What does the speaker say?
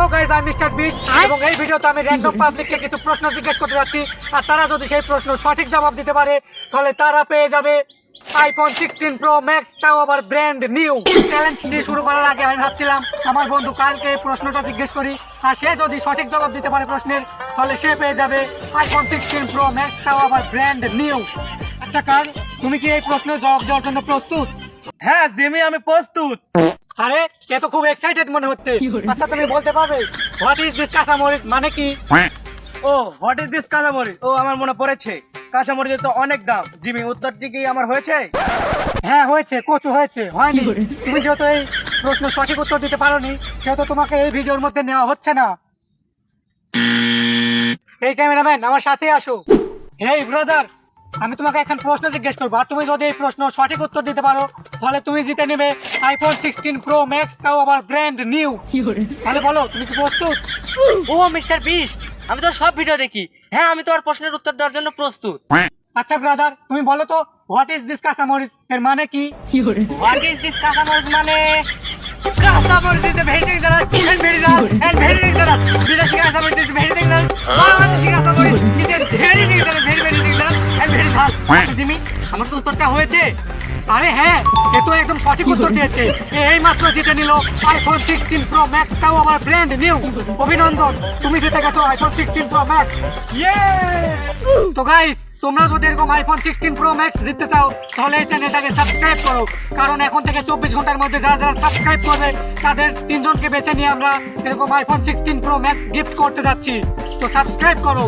Hello guys আমি mister Beast এবং এই ভিডিওতে আমি র্যান্ডম পাবলিককে কিছু প্রশ্ন জিজ্ঞেস করতে যাচ্ছি। আর তারা যদি সেই প্রশ্ন সঠিক জবাব দিতে পারে তাহলে তারা পেয়ে যাবে আইফোন সিক্সটিন প্রো ম্যাক্স তাও আবার ব্র্যান্ড নিউ চ্যালেঞ্জটি শুরু করার আগে আমি ভাবছিলাম আমার বন্ধু কালকে এই প্রশ্নটা জিজ্ঞেস করি আর সে যদি সঠিক জবাব দিতে পারে প্রশ্নের তাহলে সে পেয়ে যাবে আইফোন সিক্সটিন প্রো ম্যাক্স তাও আবার ব্র্যান্ড নিউ আচ্ছা কাল তুমি কি এই প্রশ্নের জবাব দেওয়ার জন্য প্রস্তুত? হ্যাঁ জিমি আমি প্রস্তুত। আরে এ তো খুব এক্সাইটেড মনে হচ্ছে। আচ্ছা তুমি বলতে পারবে হোয়াট ইজ দিস কাঁচামরিচ মানে কি? ও হোয়াট ইজ দিস কাঁচামরিচ? ও আমার মনে পড়েছে। কাঁচামরিচের তো অনেক দাম। জিমি উত্তরটি কি আমার হয়েছে? হ্যাঁ হয়েছে কচু হয়েছে হয়নি। তুমি যেহেতু এই প্রশ্ন সঠিক উত্তর দিতে পারোনি সেহেতু তোমাকে এই ভিডিওর মধ্যে নেওয়া হচ্ছে না। এই ক্যামেরাম্যান আমার সাথে আসো। এই ব্রাদার আমি তোমাকে এখন প্রশ্ন জিজ্ঞেস করব আর তুমি যদি এই প্রশ্ন সঠিক উত্তর দিতে পারো তাহলে তুমি জিতে নেবে আইফোন সিক্সটিন প্রো ম্যাক্স তাও আবার ব্র্যান্ড নিউ তাহলে বলো তুমি কি প্রস্তুত? ও মিস্টার বিস্ট আমি তোর সব ভিডিও দেখি। হ্যাঁ আমি তোমার প্রশ্নের উত্তর দেওয়ার জন্য প্রস্তুত। আচ্ছা ব্রাদার তুমি বলো তো হোয়াট ইজ দিস কাঁচামরিচ এর মানে কি? হোয়াট ইজ দিস কাঁচামরিচ মানে? কাঁচামরিচ is very dangerous and very rash and very dangerous বিদেশি কাঁচামরিচ is very dangerous Bangladeshi Jimmy আমার তো উত্তরটা হয়েছে। আরে হ্যাঁ এ তো একদম সঠিক উত্তর দিয়েছে। এই মাত্র জিতে নিল আইফোন সিক্সটিন প্রো ম্যাক্স তাও আবার ব্র্যান্ড নিউ অভিনন্দন তুমি জিতে গেছো আইফোন সিক্সটিন প্রো ম্যাক্স তো গাইস তোমরা যদি এরকম আইফোন সিক্সটিন প্রো ম্যাক্স জিততে চাও তাহলে এই চ্যানেলটাকে সাবস্ক্রাইব করো। কারণ এখন থেকে চব্বিশ ঘণ্টার মধ্যে যারা যারা সাবস্ক্রাইব করবে তাদের তিনজনকে বেছে নিয়ে আমরা এরকম iPhone sixteen pro max gift করতে যাচ্ছি। তো সাবস্ক্রাইব করো।